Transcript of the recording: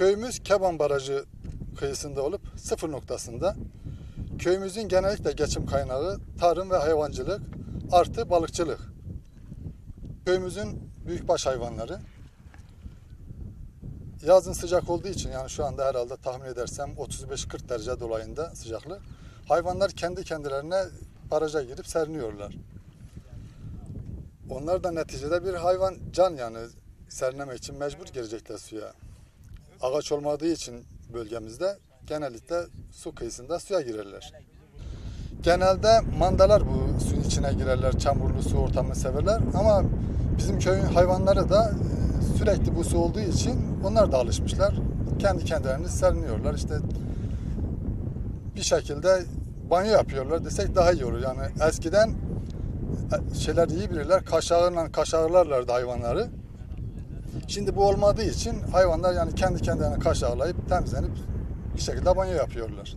Köyümüz Keban Barajı kıyısında olup sıfır noktasında. Köyümüzün genellikle geçim kaynağı tarım ve hayvancılık artı balıkçılık. Köyümüzün büyükbaş hayvanları. Yazın sıcak olduğu için yani şu anda herhalde tahmin edersem 35-40 derece dolayında sıcaklık. Hayvanlar kendi kendilerine baraja girip seriniyorlar. Onlar da neticede bir hayvan can yani serinlemek için mecbur girecekler suya. Ağaç olmadığı için bölgemizde genellikle su kıyısında suya girerler. Genelde mandalar bu suyun içine girerler, çamurlu su ortamını severler ama bizim köyün hayvanları da e, sürekli bu su olduğu için onlar da alışmışlar. Kendi kendilerini seriniyorlar. İşte bir şekilde banyo yapıyorlar desek daha iyi olur. Yani eskiden e, şeyler iyi bilirler. Kaşağıyla kaşağılarlardı hayvanları. Şimdi bu olmadığı için hayvanlar yani kendi kendilerine kaşağılayıp temizlenip bir şekilde banyo yapıyorlar.